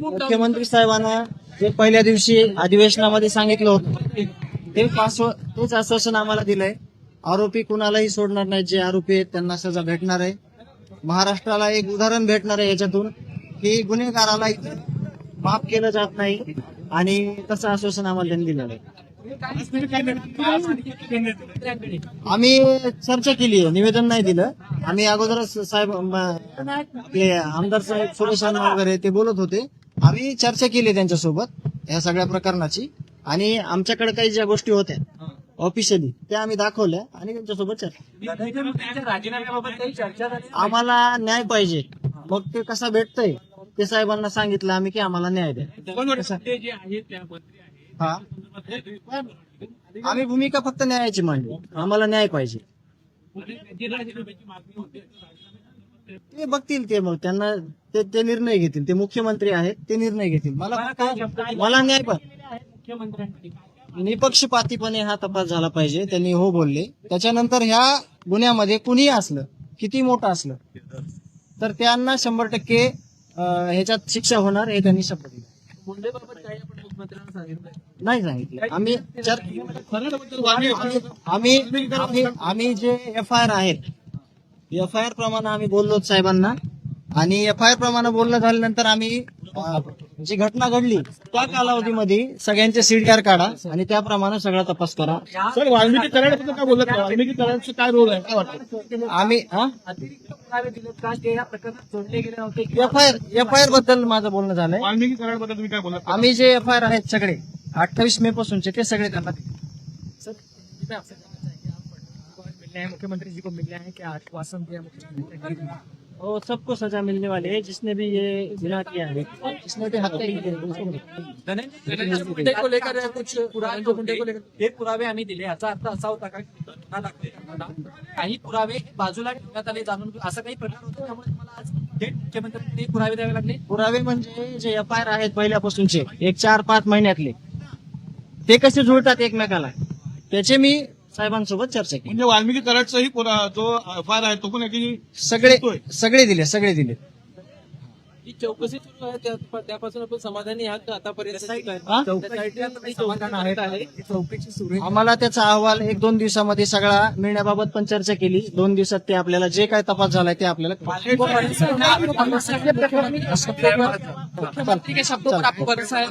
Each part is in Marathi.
मुख्यमंत्री साहेबांना जे पहिल्या दिवशी अधिवेशनामध्ये सांगितलं होतं ते पास हो-, तेच आश्वासन आम्हाला दिलंय. आरोपी कुणालाही सोडणार नाही जे आरोपी आहेत त्यांना सजा भेटणार आहे. महाराष्ट्राला एक उदाहरण भेटणार आहे याच्यातून. की गुन्हेगाराला माफ केलं जात नाही आणि तसं आश्वासन आम्हाला त्यांनी दिलेलं आहे. आम्ही चर्चा केली आहे निवेदन नाही दिलं. आम्ही अगोदरच साहेब आमदार साहेब सुरेश वगैरे ते बोलत होते. आम्ही चर्चा केली त्यांच्यासोबत या सगळ्या प्रकरणाची. आणि आमच्याकडे काही ज्या गोष्टी होत्या ऑफिशियली त्या आम्ही दाखवल्या आणि त्यांच्यासोबत चर्चा राजीनाम्याबाबत काही चर्चा झाली आम्हाला न्याय पाहिजे. मग ते कसा भेटतंय ते साहेबांना सांगितलं आम्ही की आम्हाला न्याय द्या. हा? आम्ही भूमिका फक्त न्यायाची मांडली. आम्हाला न्याय पाहिजे. ते बघतील ते मग. त्यांना ते ते निर्णय घेतील. ते मुख्यमंत्री आहेत ते निर्णय घेतील. मला फक्त- मला न्याय मुख्यमंत्र्यांनी निपक्षपातीपणे हा तपास झाला पाहिजे. त्यांनी हो बोलले. त्याच्यानंतर ह्या गुन्ह्यामध्ये कुणीही असलं किती मोठं असलं तर त्यांना शंभर टक्के ह्याच्यात शिक्षा होणार हे त्यांनी शपथ दिली. नाही सांगितलं. आम्ही आम्ही आम्ही आम्ही जे एफ आय आर आहेत एफ आय आर प्रमाणे आम्ही बोललो साहेबांना. आणि एफ आय आर प्रमाणे बोलणं झाल्यानंतर आम्ही जी घटना घडली त्या कालावधीमध्ये सगळ्यांचे सीडीआर काढा आणि त्याप्रमाणे सगळा तपास करा. सर वाल्मिकी कराडबद्दल काय बोलत नाही? वाल्मिकी कराडचं काय रोल आहे? काय वाटतं? आम्ही अतिरिक्त पुरावे दिलेत का? ते या प्रकरणात जोडले गेले नव्हते F I R F I आरबद्दल माझं बोलणं झालंय. वाल्मिकी कराडबद्दल तुम्ही काय बोलत आम्ही जे एफ आय आर आहेत सगळे अठ्ठावीस मे पासूनचे ते सगळे त्यांना सर मैं आपसे जानना चाहेंगे आप कौन मिलने हैं मुख्यमंत्री जी को मिलने हैं क्या आश्वासन दिया मुख्यमंत्री ने? और सबको सजा मिलने वाली है जिसने भी ये गुनाह किया है। जिसने भी है धनंजय को लेकर कुछ पुरावे मुंडे को लेकर हे पुरावे आम्ही दिले याचा अर्थ असा होता का? गुन्हा दाखल काही पुरावे बाजूला ठेवण्यात आले जाणून असा काही प्रकार होतो? त्यामुळे तुम्हाला आज थेट मुख्यमंत्र्यांनी पुरावे द्यावे लागले. पुरावे म्हणजे जे एफ आय आर आहेत पहिल्यापासूनचे एक चार पाच महिन्यातले. ते कसे जुळतात एकमेकाला? त्याचे मी साहेबांसोबत चर्चा केली. म्हणजे वाल्मिकी कराडचाही पुरा- जो एफ आय आर आहे तो पण सगळे सगळे दिले सगळे दिले. ही चौकशी सुरू आहे त्या- त्यापासून आपण समाधानी आहात का आतापर्यंत हा? चौकशी सुरू आम्हाला त्याचा अहवाल एक दोन दिवसामध्ये सगळा मिळण्याबाबत पण चर्चा केली दोन दिवसात ते आपल्याला जे काय तपास झालाय ते आपल्याला मुख्यमंत्री के शब्दों पर आपको भरोसा है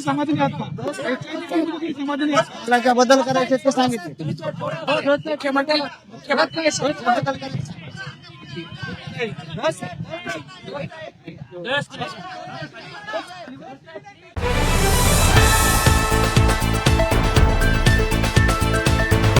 समाधानी आहात का? समाधानी आहात का? आपल्याला ज्या बदल करायचे ते सांगितले मुख्यमंत्री मुख्यमंत्री के शब्दों पर- દસ દસ